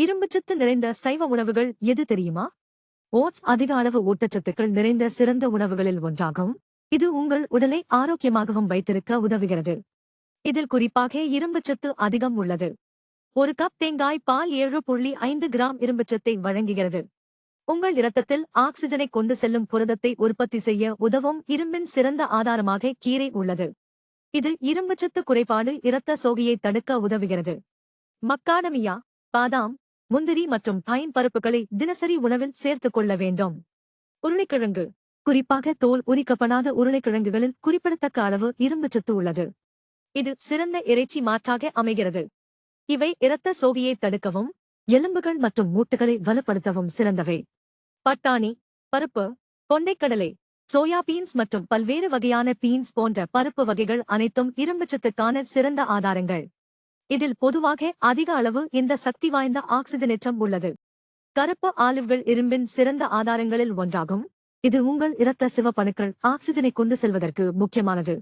இரும்புச்சத்து நிறைந்த சைவ உணவுகள் எது தெரியுமா? ஓட்ஸ் அதிக அளவு ஊட்டச்சத்துக்கள் நிறைந்த சிறந்த உணவுகளில் ஒன்றாகும். இது உங்கள் உடலை ஆரோக்கியமாகவும் வைத்திருக்க உதவுகிறது. இதில் குறிப்பாக இரும்புச்சத்து அதிகம் உள்ளது. ஒரு கப் தேங்காய் பால் ஏழு புள்ளி ஐந்து கிராம் இரும்புச்சத்தை வழங்குகிறது. உங்கள் இரத்தத்தில் ஆக்சிஜனை கொண்டு செல்லும் புரதத்தை உற்பத்தி செய்ய உதவும் இரும்பின் சிறந்த ஆதாரமாக கீரை உள்ளது. இது இரும்புச்சத்து குறைபாடு இரத்த சோகையை தடுக்க உதவுகிறது. மக்காடமியா பாதாம் முந்திரி மற்றும் பைன் பருப்புகளை தினசரி உணவில் சேர்த்துக் கொள்ள வேண்டும். உருளைக்கிழங்கு. குறிப்பாக தோல் உரிக்கப்படாத உருளைக்கிழங்குகளில் குறிப்பிடத்தக்க அளவு இரும்புச்சத்து உள்ளது. இது சிறந்த இறைச்சி மாற்றாக அமைகிறது. இவை இரத்த சோகையை தடுக்கவும் எலும்புகள் மற்றும் மூட்டுகளை வலுப்படுத்தவும் சிறந்தவை. பட்டாணி பருப்பு கொண்டைக்கடலை சோயா பீன்ஸ் மற்றும் பல்வேறு வகையான பீன்ஸ் போன்ற பருப்பு வகைகள் அனைத்தும் இரும்புச்சத்துக்கான சிறந்த ஆதாரங்கள். இதில் பொதுவாக அதிக அளவு இந்த சக்தி வாய்ந்த ஆக்சிஜனேற்றம் உள்ளது. கருப்பு ஆலிவ்கள் இரும்பின் சிறந்த ஆதாரங்களில் ஒன்றாகும். இது உங்கள் இரத்த சிவப்பணுக்கள் ஆக்சிஜனை கொண்டு செல்வதற்கு முக்கியமானது.